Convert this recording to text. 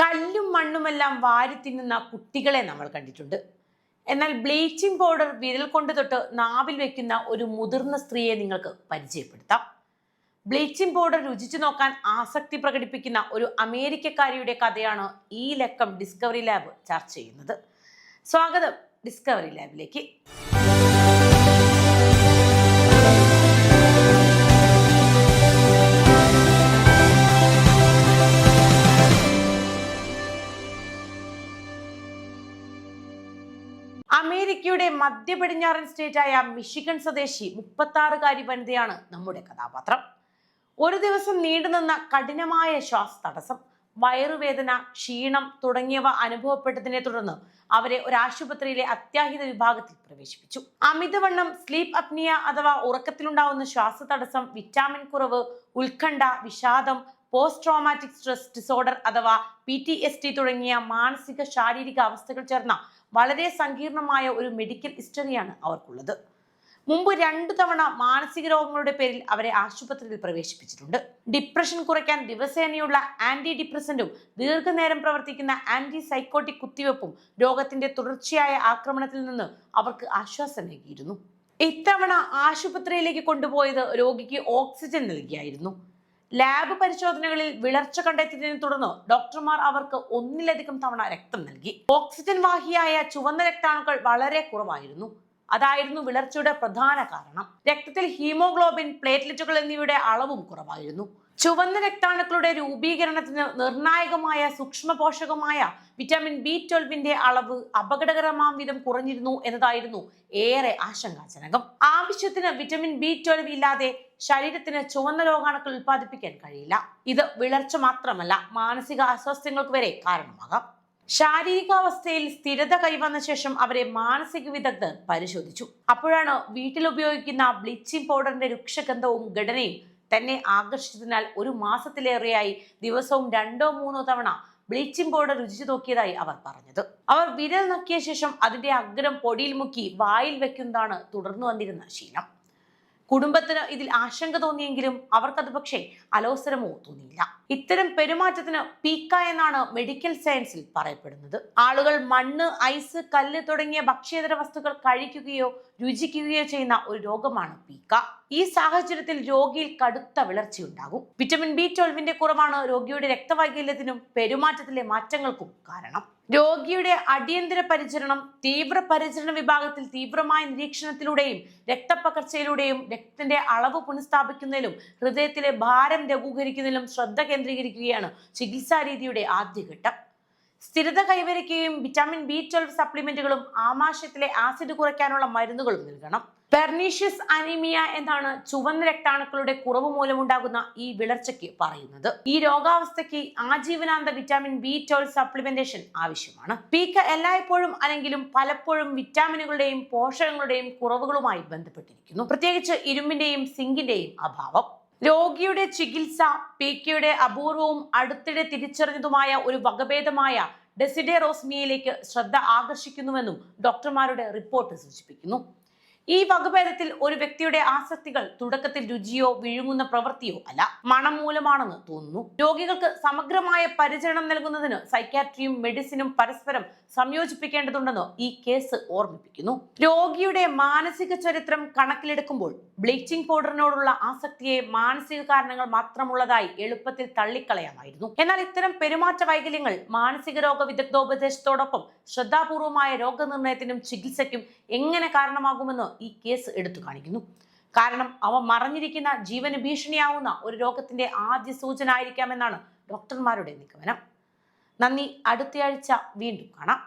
കല്ലും മണ്ണുമെല്ലാം വാരി തിന്നുന്ന കുട്ടികളെ നമ്മൾ കണ്ടിട്ടുണ്ട്. എന്നാൽ ബ്ലീച്ചിങ് പൗഡർ വിരൽ കൊണ്ട് തൊട്ട് നാവിൽ വെക്കുന്ന ഒരു മുതിർന്ന സ്ത്രീയെ നിങ്ങൾക്ക് പരിചയപ്പെടുത്താം. ബ്ലീച്ചിങ് പൗഡർ രുചിച്ചു നോക്കാൻ ആസക്തി പ്രകടിപ്പിക്കുന്ന ഒരു അമേരിക്കക്കാരിയുടെ കഥയാണ് ഈ ലക്കം ഡിസ്കവറി ലാബ് ചർച്ച ചെയ്യുന്നത്. സ്വാഗതം ഡിസ്കവറി ലാബിലേക്ക്. മധ്യ പടിഞ്ഞാറൻ സ്റ്റേറ്റായ മിഷിഗൺ സ്വദേശി മുപ്പത്താറുകാരി വനിതയാണ് നമ്മുടെ കഥാപാത്രം. ഒരു ദിവസം നീണ്ടുനിന്ന കഠിനമായ ശ്വാസ തടസ്സം വയറുവേദന ക്ഷീണം തുടങ്ങിയവ അനുഭവപ്പെട്ടതിനെ തുടർന്ന് അവരെ ഒരു ആശുപത്രിയിലെ അത്യാഹിത വിഭാഗത്തിൽ പ്രവേശിപ്പിച്ചു. അമിതവണ്ണം സ്ലീപ്പ് അപ്നിയ അഥവാ ഉറക്കത്തിലുണ്ടാവുന്ന ശ്വാസതടസ്സം വിറ്റാമിൻ കുറവ് ഉത്കണ്ഠ വിഷാദം പോസ്റ്റ് ട്രോമാറ്റിക് സ്ട്രെസ് ഡിസോർഡർ അഥവാ പി ടി എസ് ടി തുടങ്ങിയ മാനസിക ശാരീരിക അവസ്ഥകൾ ചേർന്ന വളരെ സങ്കീർണമായ ഒരു മെഡിക്കൽ ഹിസ്റ്ററിയാണ് അവർക്കുള്ളത്. മുമ്പ് രണ്ടു തവണ മാനസിക രോഗങ്ങളുടെ പേരിൽ അവരെ ആശുപത്രിയിൽ പ്രവേശിപ്പിച്ചിട്ടുണ്ട്. ഡിപ്രഷൻ കുറയ്ക്കാൻ ദിവസേനയുള്ള ആന്റി ഡിപ്രസന്റും ദീർഘനേരം പ്രവർത്തിക്കുന്ന ആന്റി സൈക്കോട്ടിക് കുത്തിവെപ്പും രോഗത്തിന്റെ തുടർച്ചയായ ആക്രമണത്തിൽ നിന്ന് അവർക്ക് ആശ്വാസം നൽകിയിരുന്നു. ഇത്തവണ ആശുപത്രിയിലേക്ക് കൊണ്ടുപോയത് രോഗിക്ക് ഓക്സിജൻ നൽകിയായിരുന്നു. ലാബ് പരിശോധനകളിൽ വിളർച്ച കണ്ടെത്തിയതിനെ തുടർന്ന് ഡോക്ടർമാർ അവർക്ക് ഒന്നിലധികം തവണ രക്തം നൽകി. ഓക്സിജൻ വാഹിയായ ചുവന്ന രക്താണുക്കൾ വളരെ കുറവായിരുന്നു. അതായിരുന്നു വിളർച്ചയുടെ പ്രധാന കാരണം. രക്തത്തിൽ ഹീമോഗ്ലോബിൻ പ്ലേറ്റ്ലെറ്റുകൾ എന്നിവയുടെ അളവും കുറവായിരുന്നു. ചുവന്ന രക്താണുക്കളുടെ രൂപീകരണത്തിന് നിർണായകമായ സൂക്ഷ്മ പോഷകമായ വിറ്റാമിൻ ബി ട്വൽവിന്റെ അളവ് അപകടകരമാം വിധം കുറഞ്ഞിരുന്നു എന്നതായിരുന്നു ഏറെ ആശങ്കാജനകം. ആവശ്യത്തിന് വിറ്റാമിൻ ബി ട്വൽവ് ഇല്ലാതെ ശരീരത്തിന് ചുവന്ന രോഗാണുക്കൾ ഉൽപ്പാദിപ്പിക്കാൻ കഴിയില്ല. ഇത് വിളർച്ച മാത്രമല്ല മാനസിക അസ്വാസ്ഥ്യങ്ങൾക്ക് വരെ കാരണമാകാം. ശാരീരികാവസ്ഥയിൽ സ്ഥിരത കൈവന്ന ശേഷം അവരെ മാനസിക വിദഗ്ധർ പരിശോധിച്ചു. അപ്പോഴാണ് വീട്ടിൽ ഉപയോഗിക്കുന്ന ബ്ലീച്ചിങ് പൗഡറിന്റെ രൂക്ഷഗന്ധവും ഘടനയും തന്നെ ആകർഷിച്ചതിനാൽ ഒരു മാസത്തിലേറെയായി ദിവസവും രണ്ടോ മൂന്നോ തവണ ബ്ലീച്ചിങ് പൗഡർ രുചിച്ചു നോക്കിയതായി അവർ പറഞ്ഞത്. അവർ വിരൽ നക്കിയ ശേഷം അതിന്റെ അഗ്രം പൊടിയിൽ മുക്കി വായിൽ വെക്കുന്നതാണ് തുടർന്നു വന്നിരുന്ന ശീലം. കുടുംബത്തിന് ഇതിൽ ആശങ്ക തോന്നിയെങ്കിലും അവർക്കത് പക്ഷേ അലോസരമോ തോന്നിയില്ല. ഇത്തരം പെരുമാറ്റത്തിന് പീക്ക എന്നാണ് മെഡിക്കൽ സയൻസിൽ പറയപ്പെടുന്നത്. ആളുകൾ മണ്ണ് ഐസ് കല്ല് തുടങ്ങിയ ഭക്ഷ്യേതര വസ്തുക്കൾ കഴിക്കുകയോ രുചിക്കുകയോ ചെയ്യുന്ന ഒരു രോഗമാണ് പീക്ക. ഈ സാഹചര്യത്തിൽ രോഗിയിൽ കടുത്ത വിളർച്ചയുണ്ടാകും. വിറ്റമിൻ ബി ട്വൽവിന്റെ കുറവാണ് രോഗിയുടെ രക്തവൈകല്യത്തിനും പെരുമാറ്റത്തിലെ മാറ്റങ്ങൾക്കും കാരണം. രോഗിയുടെ അടിയന്തര പരിചരണം തീവ്ര പരിചരണ വിഭാഗത്തിൽ തീവ്രമായ നിരീക്ഷണത്തിലൂടെയും രക്തപ്പകർച്ചയിലൂടെയും രക്തത്തിന്റെ അളവ് പുനഃസ്ഥാപിക്കുന്നതിലും ഹൃദയത്തിലെ ഭാരം ലഘൂകരിക്കുന്നതിലും ശ്രദ്ധ കേന്ദ്രീകരിക്കുകയാണ് ചികിത്സാ രീതിയുടെ ആദ്യഘട്ടം. സ്ഥിരത കൈവരിക്കുകയും വിറ്റാമിൻ ബി ട്വൽവ് സപ്ലിമെന്റുകളും ആമാശയത്തിലെ ആസിഡ് കുറയ്ക്കാനുള്ള മരുന്നുകളും നൽകണം. പെർണീഷ്യസ് അനീമിയ എന്നാണ് ചുവന്ന രക്താണുക്കളുടെ കുറവ് മൂലമുണ്ടാകുന്ന ഈ വിളർച്ചയ്ക്ക് പറയുന്നത്. ഈ രോഗാവസ്ഥയ്ക്ക് ആജീവനാന്ത വിറ്റാമിൻ ബി ട്വൽവ് സപ്ലിമെന്റേഷൻ ആവശ്യമാണ്. പീക്ക എല്ലായ്പ്പോഴും അല്ലെങ്കിലും പലപ്പോഴും വിറ്റാമിനുകളുടെയും പോഷകങ്ങളുടെയും കുറവുകളുമായി ബന്ധപ്പെട്ടിരിക്കുന്നു. പ്രത്യേകിച്ച് ഇരുമ്പിന്റെയും സിങ്കിന്റെയും അഭാവം. രോഗിയുടെ ചികിത്സ പി കെയുടെ അപൂർവവും അടുത്തിടെ തിരിച്ചറിഞ്ഞതുമായ ഒരു വകഭേദമായ ഡെസിഡെറോസ്മിയയിലേക്ക് ശ്രദ്ധ ആകർഷിക്കുന്നുവെന്നും ഡോക്ടർമാരുടെ റിപ്പോർട്ട് സൂചിപ്പിക്കുന്നു. ഈ വകഭേദത്തിൽ ഒരു വ്യക്തിയുടെ ആസക്തികൾ തുടക്കത്തിൽ രുചിയോ വിഴുങ്ങുന്ന പ്രവൃത്തിയോ അല്ല. മണം മൂലമാണെന്ന് തോന്നുന്നു. രോഗികൾക്ക് സമഗ്രമായ പരിചരണം നൽകുന്നതിന് സൈക്യാട്രിയും മെഡിസിനും പരസ്പരം സംയോജിപ്പിക്കേണ്ടതുണ്ടെന്ന് ഈ കേസ് ഓർമ്മിപ്പിക്കുന്നു. രോഗിയുടെ മാനസിക ചരിത്രം കണക്കിലെടുക്കുമ്പോൾ ബ്ലീച്ചിങ് പൗഡറിനോടുള്ള ആസക്തിയെ മാനസിക കാരണങ്ങൾ മാത്രമുള്ളതായി എളുപ്പത്തിൽ തള്ളിക്കളയാമായിരുന്നു. എന്നാൽ ഇത്തരം പെരുമാറ്റ വൈകല്യങ്ങൾ മാനസിക രോഗ വിദഗ്ധോപദേശത്തോടൊപ്പം ശ്രദ്ധാപൂർവമായ രോഗനിർണയത്തിനും ചികിത്സയ്ക്കും എങ്ങനെ കാരണമാകുമെന്ന് ഈ കേസ് എടുത്തു കാണിക്കുന്നു. കാരണം അവ മറഞ്ഞിരിക്കുന്ന ജീവന് ഭീഷണിയാവുന്ന ഒരു രോഗത്തിന്റെ ആദ്യ സൂചന ആയിരിക്കാമെന്നാണ് ഡോക്ടർമാരുടെ നിഗമനം. നന്ദി അടുത്തയാഴ്ച വീണ്ടും കാണാം.